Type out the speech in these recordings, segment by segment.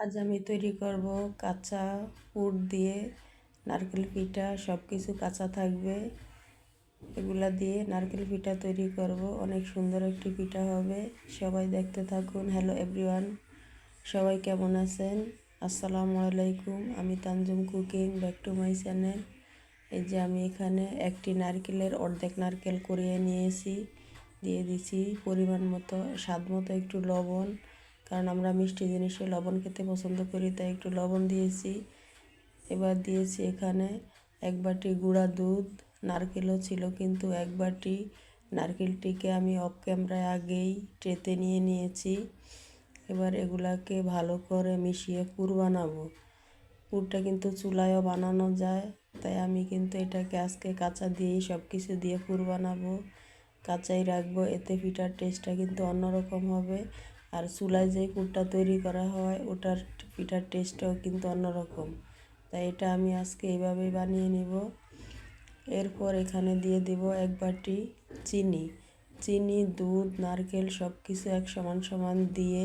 আজ আমি তৈরি করব কাঁচা পুর দিয়ে নারকেল পিঠা সব কিছু কাঁচা থাকবে। এগুলা দিয়ে নারকেল পিঠা তৈরি করব। অনেক সুন্দর একটি পিঠা হবে। সবাই দেখতে থাকুন। হ্যালো এভরিওয়ান সবাই কেমন আছেন? আসসালামু আলাইকুম। আমি Tanjum cooking, back to my channel. এই যে আমি এখানে একটি নারকেলের অর্ধেক নারকেল করিয়ে নিয়েছি। দিয়ে দিছি পরিমাণ মতো, স্বাদ মতো একটু লবণ। কারণ আমরা মিষ্টি জিনিসে লবণ খেতে পছন্দ করি, তাই একটু লবণ দিয়েছি। এবার দিয়েছি এখানে এক বাটি গুঁড়া দুধ নারকেলও ছিল, কিন্তু এক বাটি নারকেলটিকে আমি অফ ক্যামেরায় আগেই ট্রেতে নিয়ে নিয়েছি। এবার এগুলাকে ভালো করে মিশিয়ে পুর বানাবো। পুরটা কিন্তু চুলায়ও বানানো যায়, তাই আমি কিন্তু এটাকে আজকে কাঁচা দিয়েই সব কিছু দিয়ে পুর বানাবো। কাঁচাই রাখব, এতে পিঠার টেস্টটা কিন্তু অন্যরকম হবে। আর চুলায় যে পুরটা তৈরি করা হয়, ওটার পিঠার টেস্টটাও কিন্তু অন্যরকম। তাই এটা আমি আজকে এইভাবেই বানিয়ে নিব। এরপর এখানে দিয়ে দিব এক বাটি চিনি। চিনি, দুধ, নারকেল সব কিছু এক সমান সমান দিয়ে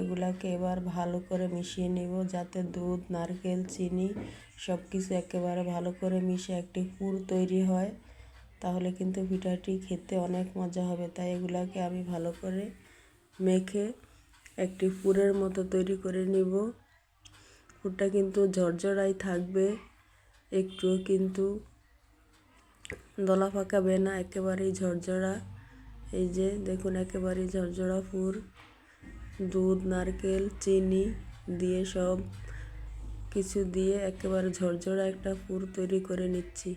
এগুলাকে এবার ভালো করে মিশিয়ে নিব যাতে দুধ, নারকেল, চিনি সব কিছু একেবারে ভালো করে মিশে একটি পুর তৈরি হয়। তাহলে কিন্তু পিঠাটি খেতে অনেক মজা হবে। তাই এগুলাকে আমি ভালো করে মেখে একটি পুরের মতো তৈরি করে নিব। পুরটা কিন্তু ঝরঝরাই থাকবে, একটুও কিন্তু দলা পাকাবে না, একেবারেই ঝরঝরা। এই যে দেখুন, একেবারেই ঝরঝরা পুর। দুধ, নারকেল, চিনি দিয়ে সব কিছু দিয়ে একেবারে ঝরঝরা একটা পুর তৈরি করে নিচ্ছি।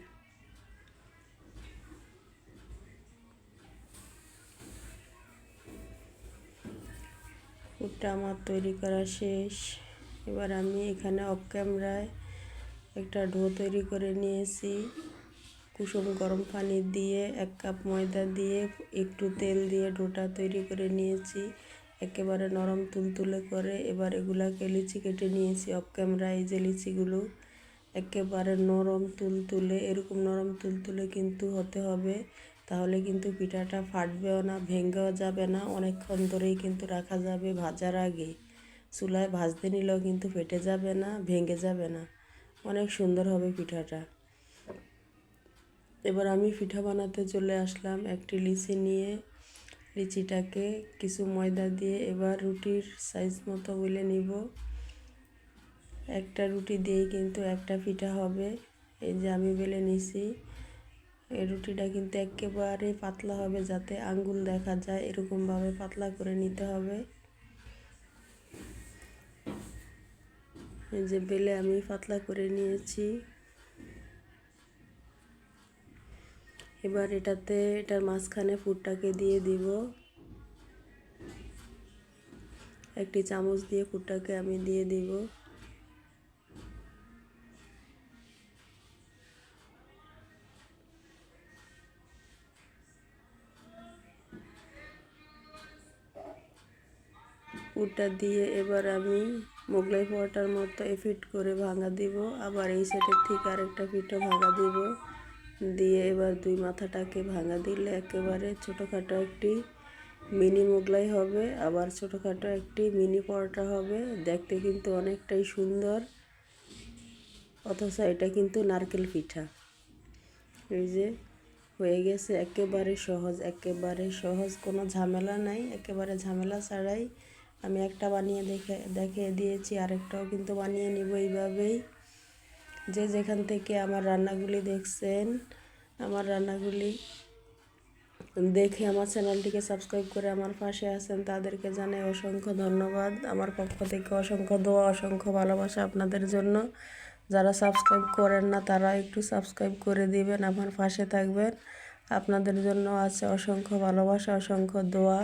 পুরটা আমার তৈরি করা শেষ। এবার আমি এখানে অফ ক্যামেরায় একটা ডো তৈরি করে নিয়েছি। কুসুম গরম পানি দিয়ে, এক কাপ ময়দা দিয়ে, একটু তেল দিয়ে ডোটা তৈরি করে নিয়েছি। একেবারে নরম তুলতুলে করে এবার এগুলাকে লিচি কেটে নিয়েছি অফ ক্যামেরায় এই যে লিচিগুলো একেবারে নরম তুলতুলে, এরকম নরম তুলতুলে কিন্তু হতে হবে। তাহলে কিন্তু পিঠাটা ফাটবেও না, ভেঙেও যাবে না, অনেকক্ষণ ধরেই কিন্তু রাখা যাবে ভাজার আগে। চুলায় ভাজতে নিলেও কিন্তু ফেটে যাবে না, ভেঙে যাবে না। অনেক সুন্দর হবে পিঠাটা। এবার আমি পিঠা বানাতে চলে আসলাম একটি লিচি নিয়ে। লিচিটাকে কিছু ময়দা দিয়ে এবার রুটির সাইজ মতো বলে নিব। একটা রুটি দিয়েই কিন্তু একটা পিঠা হবে। এই যে আমি বেলে নিছি। এই রুটিটা কিন্তু একেবারে পাতলা হবে যাতে আঙ্গুল দেখা যায়। এরকমভাবে পাতলা করে নিতে হবে। এই যে বেলে আমি পাতলা করে নিয়েছি। এবার এটাতে, এটার মাঝখানে ফুটটাকে দিয়ে দিব। একটি চামচ দিয়ে ফুটটাকে আমি দিয়ে দিব। পুরটা দিয়ে এবার আমি মোগলাই পোয়াটার মতো এফিট করে ভাঙা দিব। আবার এই সাইডের থেকে আরেকটা পিঠও ভাঙা দিব। দিয়ে এবার দুই মাথাটাকে ভাঙা দিলে একেবারে ছোটোখাটো একটি মিনি মোগলাই হবে, আবার ছোটোখাটো একটি মিনি পরোটা হবে। দেখতে কিন্তু অনেকটাই সুন্দর, অথচ এটা কিন্তু নারকেল পিঠা। এই যে, হয়ে গেছে একেবারে সহজ একেবারে সহজ, কোনো ঝামেলা নাই। একেবারে ঝামেলা ছাড়াই আমি একটা বানিয়ে দেখে দেখে দিয়েছি, আরেকটাও কিন্তু বানিয়ে নিব এইভাবেই। যে যেখান থেকে আমার রান্নাগুলি দেখছেন, আমার রান্নাগুলি দেখে আমার চ্যানেলটিকে সাবস্ক্রাইব করে আমার পাশে আছেন, তাদেরকে জানাই অসংখ্য ধন্যবাদ। আমার পক্ষ থেকে অসংখ্য দোয়া, অসংখ্য ভালোবাসা আপনাদের জন্য। যারা সাবস্ক্রাইব করেন না, তারা একটু সাবস্ক্রাইব করে দিবেন, আমার পাশে থাকবেন। আপনাদের জন্য আছে অসংখ্য ভালোবাসা, অসংখ্য দোয়া।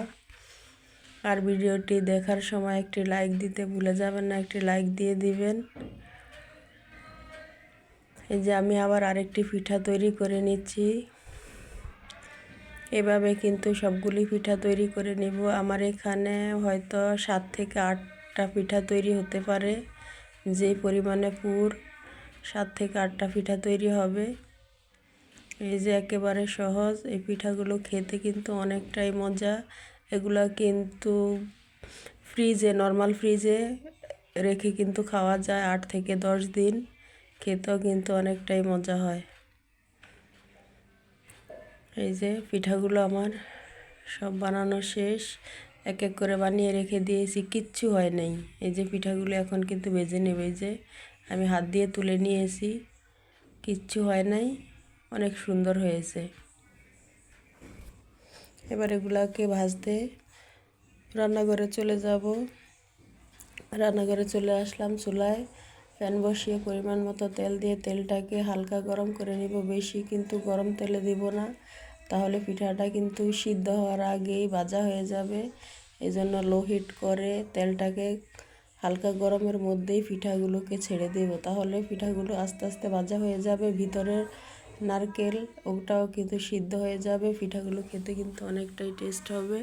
আর ভিডিওটি দেখার সময় একটি লাইক দিতে ভুলে যাবেন না, একটি লাইক দিয়ে দিবেন। এই যে আমি আবার আরেকটি পিঠা তৈরি করে নিচ্ছি। এভাবে কিন্তু সবগুলি পিঠা তৈরি করে নিব। আমার এখানে হয়তো সাত থেকে আটটা পিঠা তৈরি হতে পারে। যে পরিমাণে পুর, সাত থেকে আটটা পিঠা তৈরি হবে। এই যে একেবারে সহজ। এই পিঠাগুলো খেতে কিন্তু অনেকটাই মজা। এগুলো কিন্তু ফ্রিজে নর্মাল ফ্রিজে রেখে কিন্তু খাওয়া যায় আট থেকে দশ দিন। খেতেও কিন্তু অনেকটাই মজা হয়। এই যে পিঠাগুলো আমার সব বানানো শেষ। এক এক করে বানিয়ে রেখে দিয়েছি, কিচ্ছু হয় নাই। এই যে পিঠাগুলো এখন কিন্তু ভেজে নেবে যে আমি হাত দিয়ে তুলে নিয়েছি। কিচ্ছু হয় নাই, অনেক সুন্দর হয়েছে। এবার এগুলাকে ভাজতে রান্নাঘরে চলে যাব। রান্নাঘরে চলে আসলাম চুলায়। প্যান বসিয়ে পরিমাণ মতো তেল দিয়ে তেলটাকে হালকা গরম করে নিব। বেশি কিন্তু গরম তেলে দিব না। তাহলে পিঠাটা কিন্তু সিদ্ধ হওয়ার আগেই ভাজা হয়ে যাবে। এই জন্য লো হিট করে তেলটাকে হালকা গরমের মধ্যেই পিঠাগুলোকে ছেড়ে দেব। তাহলে পিঠাগুলো আস্তে আস্তে ভাজা হয়ে যাবে। ভিতরের নারকেল, ওটাও কিন্তু সিদ্ধ হয়ে যাবে। পিঠাগুলো খেতে কিন্তু অনেকটাই টেস্ট হবে।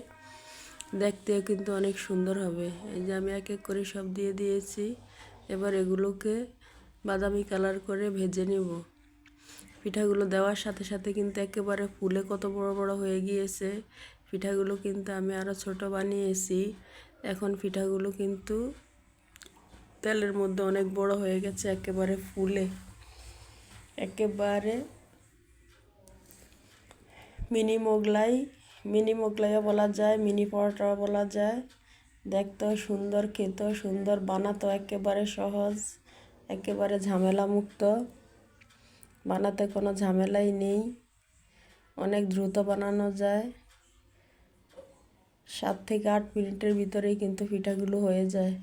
দেখতেও কিন্তু অনেক সুন্দর হবে। এই যে আমি এক এক করে সব দিয়ে দিয়েছি। এবার এগুলোকে বাদামি কালার করে ভেজে নেব। পিঠাগুলো দেওয়ার সাথে সাথে কিন্তু একেবারে ফুলে কত বড় বড় হয়ে গিয়েছে। পিঠাগুলো কিন্তু আমি আরও ছোট বানিয়েছি। এখন পিঠাগুলো কিন্তু তেলের মধ্যে অনেক বড় হয়ে গেছে একেবারে ফুলে। একেবারে মিনি মোগলাই, মিনি মোগলাইও বলা যায়, মিনি পরোটাও বলা যায়। দেখতেও সুন্দর, খেতেও সুন্দর বানাতো একেবারে সহজ, একেবারে ঝামেলা মুক্ত বানাতে কোনো ঝামেলাই নেই। অনেক দ্রুত বানানো যায়। সাত থেকে আট মিনিটের ভিতরেই কিন্তু পিঠাগুলো হয়ে যায়।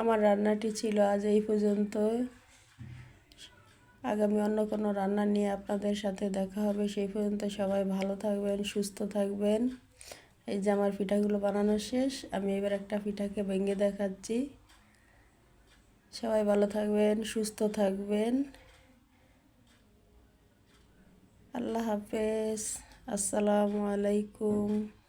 আমার রান্নাটি ছিল আজ এই পর্যন্ত আগামী অন্য কোনো রান্না নিয়ে আপনাদের সাথে দেখা হবে। সেই পর্যন্ত সবাই ভালো থাকবেন, সুস্থ থাকবেন। এই যে আমার পিঠাগুলো বানানো শেষ, আমি এবার একটা পিঠাকে ভেঙে দেখাচ্ছি। সবাই ভালো থাকবেন, সুস্থ থাকবেন। আল্লাহ হাফেজ। আসসালামু আলাইকুম।